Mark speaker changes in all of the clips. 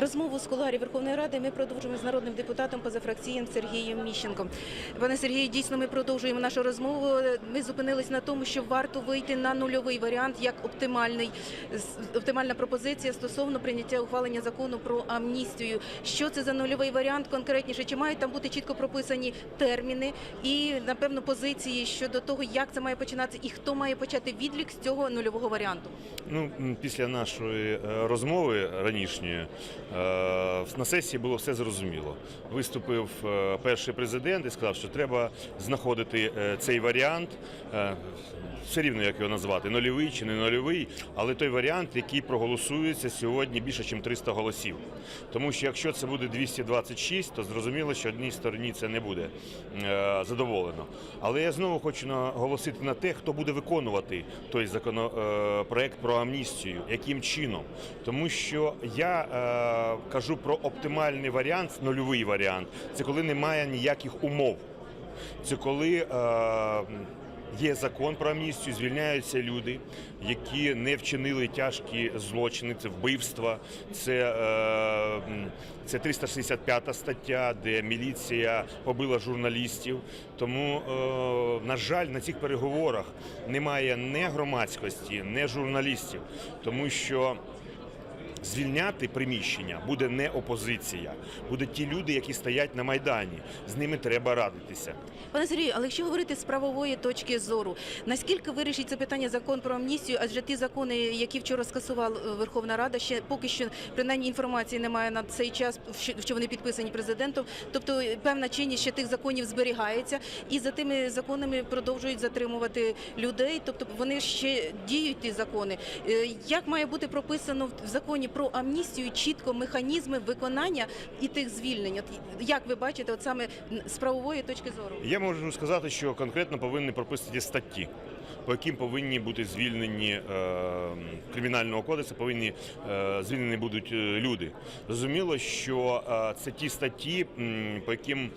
Speaker 1: Розмову з кулуарів Верховної Ради ми продовжуємо з народним депутатом позафракційним Сергієм Міщенком. Пане Сергію, дійсно ми продовжуємо нашу розмову. Ми зупинились на тому, що варто вийти на нульовий варіант як оптимальний оптимальна пропозиція стосовно прийняття ухвалення закону про амністію. Що це за нульовий варіант конкретніше? Чи мають там бути чітко прописані терміни і напевно позиції щодо того, як це має починатися і хто має почати відлік з цього нульового варіанту?
Speaker 2: Ну, після нашої е, розмови ранішньої на сесії було все зрозуміло. Виступив е, перший президент і сказав, що треба знаходити е, цей варіант. е, Все рівно як його назвати, нульовий чи не нульовий, але той варіант, який проголосується сьогодні більше, ніж 300 голосів. Тому що якщо це буде 226, то зрозуміло, що одній стороні це не буде е, задоволено. Але я знову хочу наголосити на те, хто буде виконувати той законопроект про амністію, яким чином. Тому що я е, кажу про оптимальний варіант, нульовий варіант. Це коли немає ніяких умов. Це коли е, є закон про амністію, звільняються люди, які не вчинили тяжкі злочини, це вбивства, це, е, це 365 стаття, де міліція побила журналістів. Тому, е, на жаль, на цих переговорах немає не громадськості, не журналістів, тому що. Звільняти приміщення буде не опозиція, буде ті люди, які стоять на майдані. З ними треба радитися.
Speaker 1: Пане Сергію, але якщо говорити з правової точки зору, наскільки вирішить це питання закон про амністію? Адже ті закони, які вчора скасувала е, Верховна Рада, ще поки що принаймні інформації немає на цей час, що- що вони підписані президентом. Тобто е, певна чинність ще тих законів зберігається, і за тими законами продовжують затримувати людей. Тобто вони ще діють ті закони. Е, Як має бути прописано в законі про амністію чітко механізми виконання і тих звільнень? От як ви бачите, от саме з правової точки зору?
Speaker 2: Я можу сказати, що конкретно повинні прописати статті, по яким повинні бути звільнені е, кримінального кодексу, повинні е, звільнені будуть е, люди. Зрозуміло, що е, це ті статті, по яким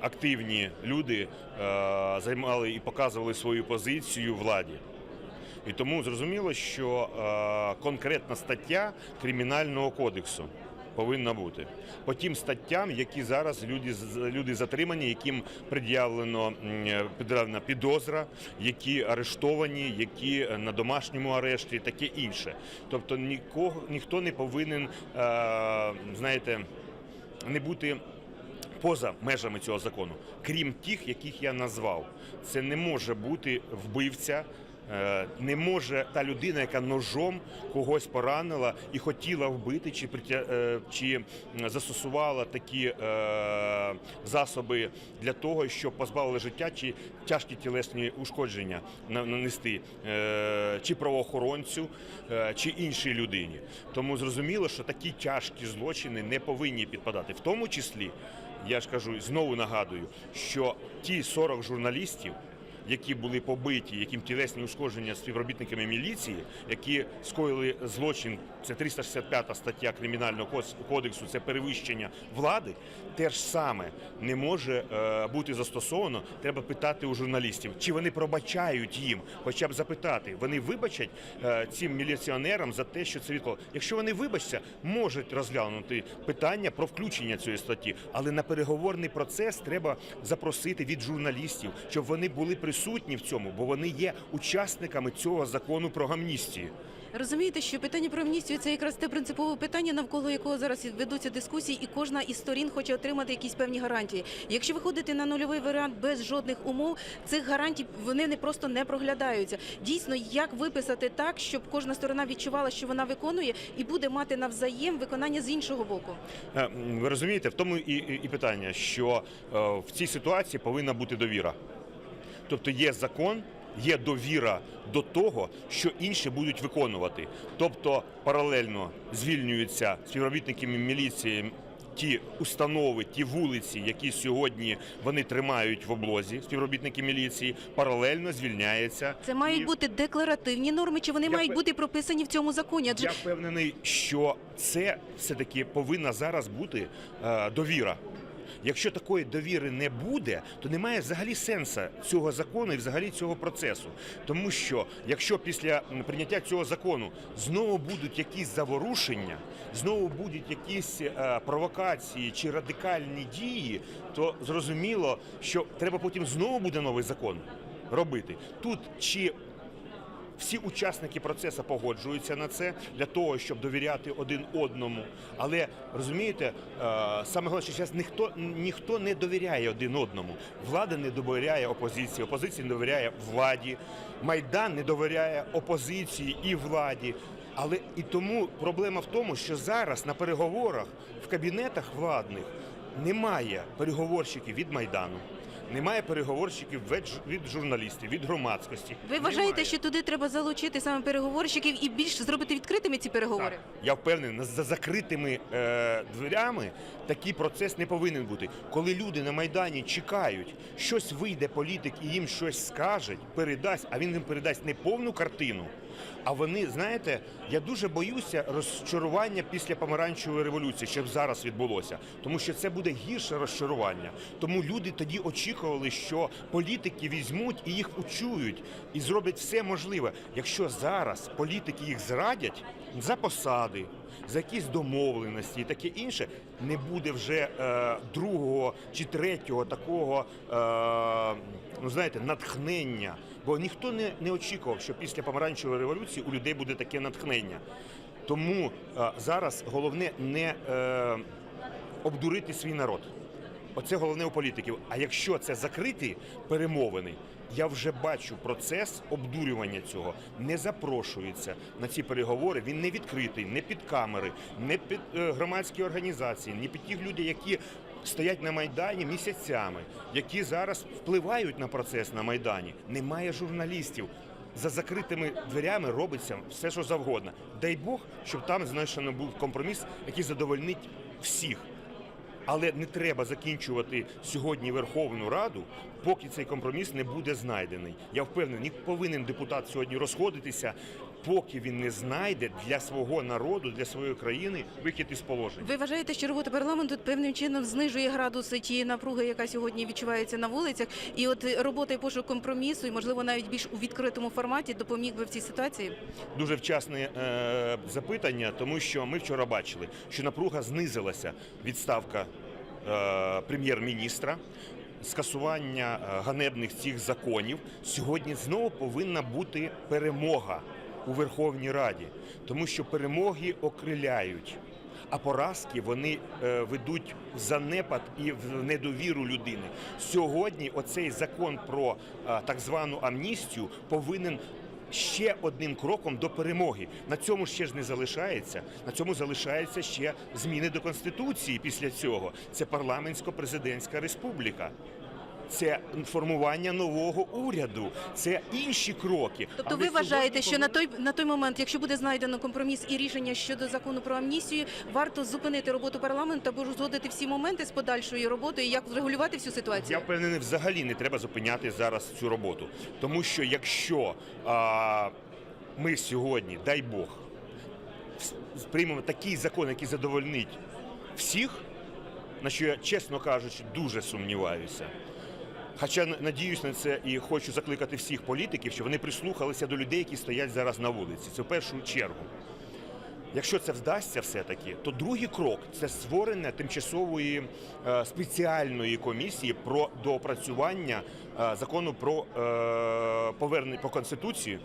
Speaker 2: активні люди е, займали і показували свою позицію владі. І тому зрозуміло, що е, конкретна стаття кримінального кодексу повинна бути по тим статтям, які зараз люди люди затримані, яким пред'явлено м, пред'явлена підозра, які арештовані, які е, на домашньому арешті, таке інше. Тобто нікого ніхто не повинен, е, знаєте, не бути поза межами цього закону, крім тих, яких я назвав. Це не може бути вбивця. Е, Не може та людина, яка ножом когось поранила і хотіла вбити, чи е, чи застосувала такі е, засоби для того, щоб позбавили життя чи тяжкі тілесні ушкодження нанести, чи правоохоронцю, чи іншій людині. Тому зрозуміло, що такі тяжкі злочини не повинні підпадати, в тому числі я ж кажу, знову нагадую, що ті 40 журналістів, які були побиті, яким тілесні ушкодження співробітниками міліції, які скоїли злочин, це 365 стаття кримінального кодексу, це перевищення влади, те ж саме не може е, бути застосовано. Треба питати у журналістів, чи вони пробачають їм, хоча б запитати. Вони вибачать е, цим міліціонерам за те, що це відколи. Якщо вони вибачаться, можуть розглянути питання про включення цієї статті, але на переговорний процес треба запросити від журналістів, щоб вони були присутні в цьому, бо вони є учасниками цього закону про амністію.
Speaker 1: Розумієте, що питання про амністію це якраз те принципове питання, навколо якого зараз ведуться дискусії, і кожна із сторін хоче отримати якісь певні гарантії. Якщо виходити на нульовий варіант без жодних умов, цих гарантій вони не просто не проглядаються. Дійсно, як виписати так, щоб кожна сторона відчувала, що вона виконує, і буде мати навзаєм виконання з іншого боку.
Speaker 2: Е, Ви розумієте, в тому і, і, і питання, що е, в цій ситуації повинна бути довіра. Тобто є закон, є довіра до того, що інші будуть виконувати. Тобто паралельно звільнюються співробітники міліції. Ті установи, ті вулиці, які сьогодні вони тримають в облозі, співробітники міліції, паралельно звільняється.
Speaker 1: Це мають
Speaker 2: і-
Speaker 1: бути декларативні норми, чи вони
Speaker 2: Я
Speaker 1: мають
Speaker 2: пе-
Speaker 1: бути прописані в цьому законі? Адже
Speaker 2: Я впевнений, що це все таки повинна зараз бути е, довіра. Якщо такої довіри не буде, то немає взагалі сенсу цього закону і взагалі цього процесу. Тому що якщо після прийняття цього закону знову будуть якісь заворушення, знову будуть якісь е, провокації чи радикальні дії, то зрозуміло, що треба потім знову буде новий закон робити. Тут чи всі учасники процесу погоджуються на це для того, щоб довіряти один одному. Але розумієте, е, саме головне, зараз ніхто ніхто не довіряє один одному. Влада не довіряє опозиції, опозиція не довіряє владі, майдан не довіряє опозиції і владі. Але і тому проблема в тому, що зараз на переговорах в кабінетах владних немає переговорщиків від майдану. Немає переговорщиків від, журналістів, від громадськості.
Speaker 1: Ви вважаєте,
Speaker 2: Немає.
Speaker 1: що туди треба залучити саме переговорщиків і більш зробити відкритими ці переговори?
Speaker 2: Так, я впевнений, за закритими е, дверями такий процес не повинен бути. Коли люди на Майдані чекають, щось вийде політик і їм щось скаже, передасть, а він їм передасть не повну картину. А вони, знаєте, я дуже боюся розчарування після помаранчевої революції, щоб зараз відбулося, тому що це буде гірше розчарування. Тому люди тоді очікували, що політики візьмуть і їх учують і зроблять все можливе. Якщо зараз політики їх зрадять за посади, за якісь домовленості і таке інше, не буде вже е, другого чи третього такого, е, ну знаєте, натхнення. Бо ніхто не, не очікував, що після помаранчевої революції у людей буде таке натхнення. Тому е, зараз головне не е, обдурити свій народ. Оце головне у політиків. А якщо це закриті перемовини, я вже бачу процес обдурювання цього. Не запрошується на ці переговори. Він не відкритий, не під камери, не під е, громадські організації, не під тих людей, які стоять на майдані місяцями, які зараз впливають на процес на майдані. Немає журналістів. За закритими дверями робиться все, що завгодно. Дай Бог, щоб там знайшено був компроміс, який задовольнить всіх. Але не треба закінчувати сьогодні Верховну Раду, поки цей компроміс не буде знайдений. Я впевнений, не повинен депутат сьогодні розходитися, поки він не знайде для свого народу, для своєї країни вихід із положення.
Speaker 1: Ви вважаєте, що робота парламенту певним чином знижує градус тієї напруги, яка сьогодні відчувається на вулицях, і от робота і пошук компромісу, і можливо навіть більш у відкритому форматі допоміг би в цій ситуації?
Speaker 2: Дуже вчасне е, запитання, тому що ми вчора бачили, що напруга знизилася. Відставка е, прем'єр-міністра, скасування е, ганебних цих законів. Сьогодні знову повинна бути перемога у Верховній Раді, тому що перемоги окриляють. А поразки вони е, ведуть в занепад і в недовіру людини. Сьогодні оцей закон про е, так звану амністію повинен ще одним кроком до перемоги. На цьому ще ж не залишається. На цьому залишаються ще зміни до конституції. Після цього це парламентсько-президентська республіка. Це формування нового уряду, це інші кроки.
Speaker 1: Тобто, ви вважаєте, що на той на той момент, якщо буде знайдено компроміс і рішення щодо закону про амністію, варто зупинити роботу парламенту або ж всі моменти з подальшою роботою, як врегулювати всю ситуацію?
Speaker 2: Я впевнений, взагалі не треба зупиняти зараз цю роботу. Тому що якщо а, ми сьогодні, дай Бог, приймемо такий закон, який задовольнить всіх, на що я, чесно кажучи, дуже сумніваюся. Хоча надіюсь на це і хочу закликати всіх політиків, щоб вони прислухалися до людей, які стоять зараз на вулиці. Це в першу чергу. Якщо це вдасться все-таки, то другий крок це створення тимчасової е, спеціальної комісії про доопрацювання е, закону про е, повернення по конституції.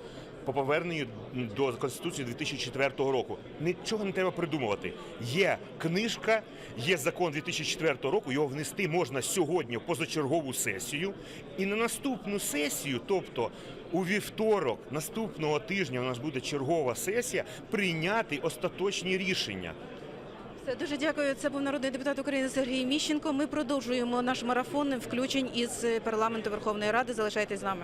Speaker 2: По поверненню до конституції 2004 року нічого не треба придумувати. Є книжка, є закон 2004 року. Його внести можна сьогодні в позачергову сесію, і на наступну сесію, тобто у вівторок наступного тижня, у нас буде чергова сесія, прийняти остаточні рішення.
Speaker 1: Дуже дякую. Це був народний депутат України Сергій Міщенко. Ми продовжуємо наш марафон включень із парламенту Верховної Ради. Залишайтесь з нами.